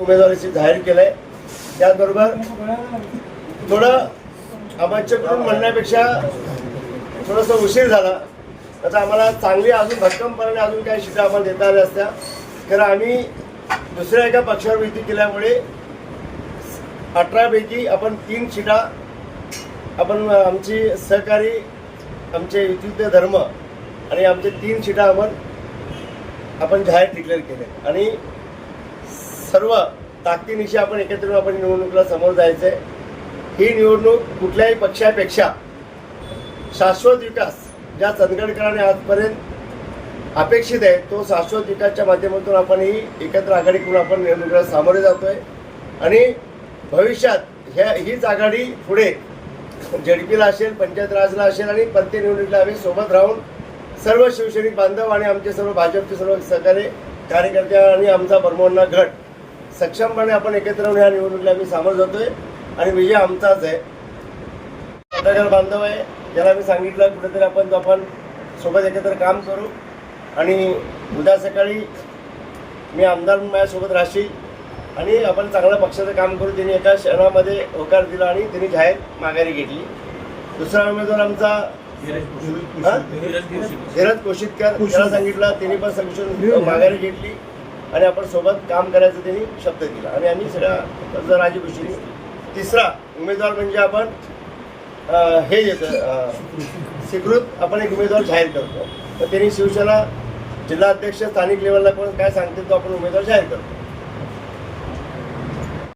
उमेदवारीची जाहीर केलंय. त्याचबरोबर थोडं आमच्याकडून म्हणण्यापेक्षा थोडंसं उशीर झाला. त्याचा आम्हाला चांगली अजून भक्कमपणाने अजून काही शिटा आम्हाला देता आल्या असत्या. कारण आम्ही दुसऱ्या एका पक्षावर युती केल्यामुळे अठरापैकी आपण तीन शिटा आपण आमची सहकारी आमचे युतीचे धर्म आणि आमचे तीन शिटा आपण आपण जाहीर डिक्लेअर केले. आणि सर्व ताकदीनिशी आपण एकत्र आपण निवडणुकीला समोर जायचं आहे ही निवडणूक कुठल्याही पक्षापेक्षा शाश्वत विकास ज्या चंदगडकरांनी आजपर्यंत अपेक्षित आहे तो शाश्वत विकासच्या माध्यमातून आपण ही एकत्र आघाडी करून आपण निवडणुकीला सामोरे जातोय. आणि भविष्यात ह्या हीच आघाडी पुढे झडपीला असेल पंचायत राजला असेल आणि प्रत्येक निवडणुकीला आम्ही सोबत राहून सर्व शिवसैनिक बांधव आणि आमचे सर्व भाजपचे सर्व सहकारी कार्यकर्ते आणि आमचा बरमोंना गट सक्षमपणे आपण एकत्र राहून ह्या निवडणुकीला आम्ही सामोरं जातोय आणि विजय आमचाच आहे. पत्रकार बांधव आहे. ज्याला मी सांगितलं कुठेतरी आपण आपण सोबत एकत्र काम करू. आणि उद्या सकाळी मी आमदार माझ्यासोबत राहशील. आणि आपण चांगलं पक्षाचं काम करू. त्यांनी एका क्षणामध्ये होकार दिला आणि त्यांनी जाहीर माघारी घेतली. दुसरा उमेदवार आमचा? धीरज कोशितकर त्याला सांगितलं त्यांनी पण सक्षम माघारी घेतली. आणि आपण सोबत काम करायचं त्यांनी शब्द दिला. आणि आम्ही सगळ्या राजी तिसरा उमेदवार म्हणजे आपण हे देतं स्वीकृत आपण एक उमेदवार जाहीर करतो. तर त्यांनी शिवसेना जिल्हाध्यक्ष स्थानिक लेवलला पण काय सांगतील तो आपण उमेदवार जाहीर करतो.